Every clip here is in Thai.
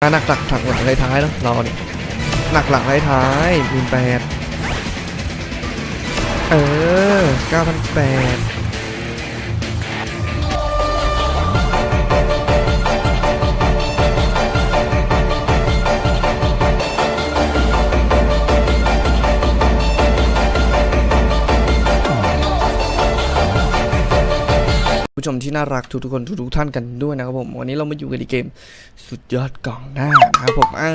หนักหลักหลักหลังท้ายๆเนอะเราเนี่ยหนักหลังท้ายหมื่นแปดเออเก้าพันแปด ผู้ชมที่น่ารักทุกๆคนทุกๆท่านกันด้วยนะครับผม วันนี้เรามาอยู่กันในเกม สุดยอดกองหน้านะครับผมอ่า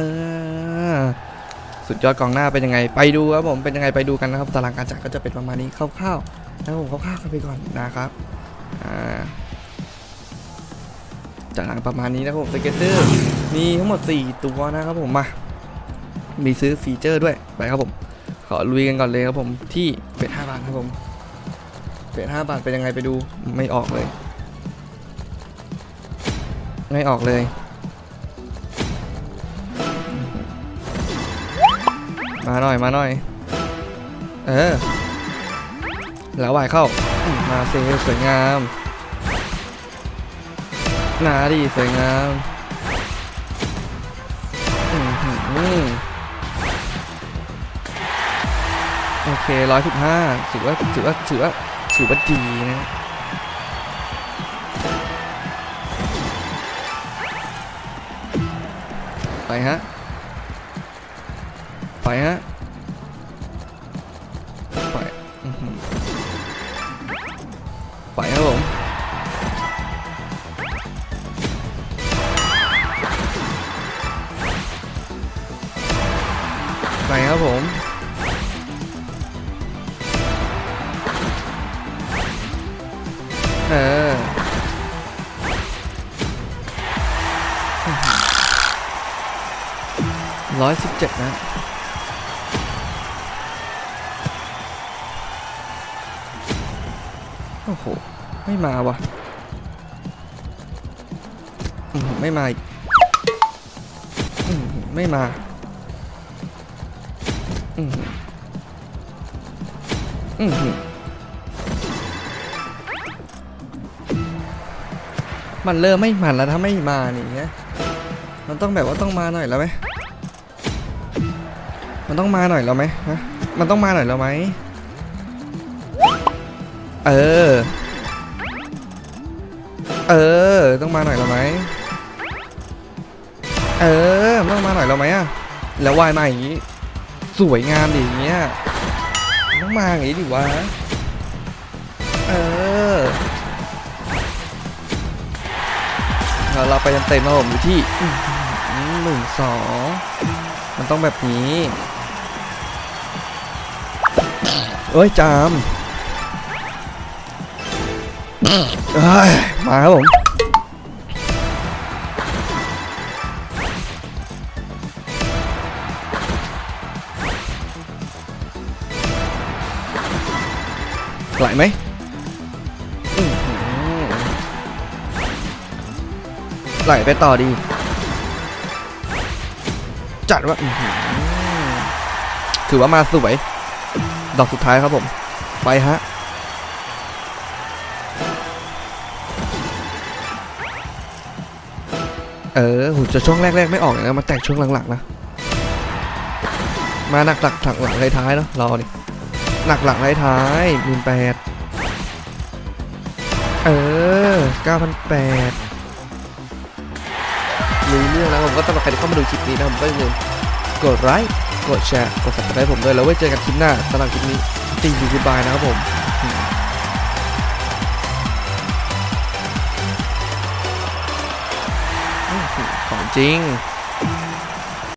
สุดยอดกองหน้าเป็นยังไง ไปดูครับผมเป็นยังไงไปดูกันนะครับตารางการจัดก็จะเป็นประมาณนี้คร่าวๆนะครับผมคร่าวๆกันไปก่อนนะครับอ่าตารางประมาณนี้นะครับผมสเก็ตเตอร์มีทั้งหมด 4 ตัวนะครับผมมามีซื้อฟีเจอร์ด้วยไปครับผมขอลุยกันก่อนเลยครับผมที่เป็ด5บาทครับผม เป็ด5บาทเป็นยังไงไปดูไม่ออกเลย ไม่ออกเลย มาหน่อยมาหน่อย เออ แล้ววายเข้า มาเซสวยงามหนาดีสวยงามอืมหืมโอเคร้อยสิบห้าถือว่าถือว่าถือว่า ถือว่าดีนะไปฮะ ไปฮะ ไปไปครับผมไปครับผม เออร้อยสิบเจ็ดนะโอ้โห ไม่มาวะไม่มาอีกไม่มาอื้อหืออื้ มันเริ่มไม่มันแล้วถ้าไม่มานี่ยมันต้องแบบว่าต้องมาหน่อยแล้วไหมมันต้องมาหน่อยแล้วไหมฮะมันต้องมาหน่อยแล้วไหมเออ เออ ต้องมาหน่อยแล้วไหมเออต้องมาหน่อยแล้วไหมอะแล้ววายมาอย่างนี้ สวยงามดิอย่างเงี้ยต้องมาอย่างนี้ดิวะเออ เราไปเต็มๆแล้วผมอยู่ที่หนึ่งสองมันต้องแบบนี้เอ้ยจามเอ้ยมาครับผมไหลไหม ไหลไปต่อดี จัดว่าถือว่ามาสวย ดอกสุดท้ายครับผม ไปฮะ เออหูจะช่วงแรก ๆ ไม่ออกเลยนะมาแตกช่วงหลังๆนะ มาหนักหลักถักหลังท้ายๆเนาะเรานี่หนักหลังท้ายๆหมื่นแปดเออเก้าพันแปด ลุยเรื่องแล้วผมก็สำหรับใครที่เข้ามาดูคลิปนี้นะผมก็อย่าลืมกดไลค์กดแชร์กดสับสไครต์ผมด้วยแล้วไว้เจอกันคลิปหน้าสำหรับคลิปนี้ตีอยู่กูบายนะครับผมอืมของจริง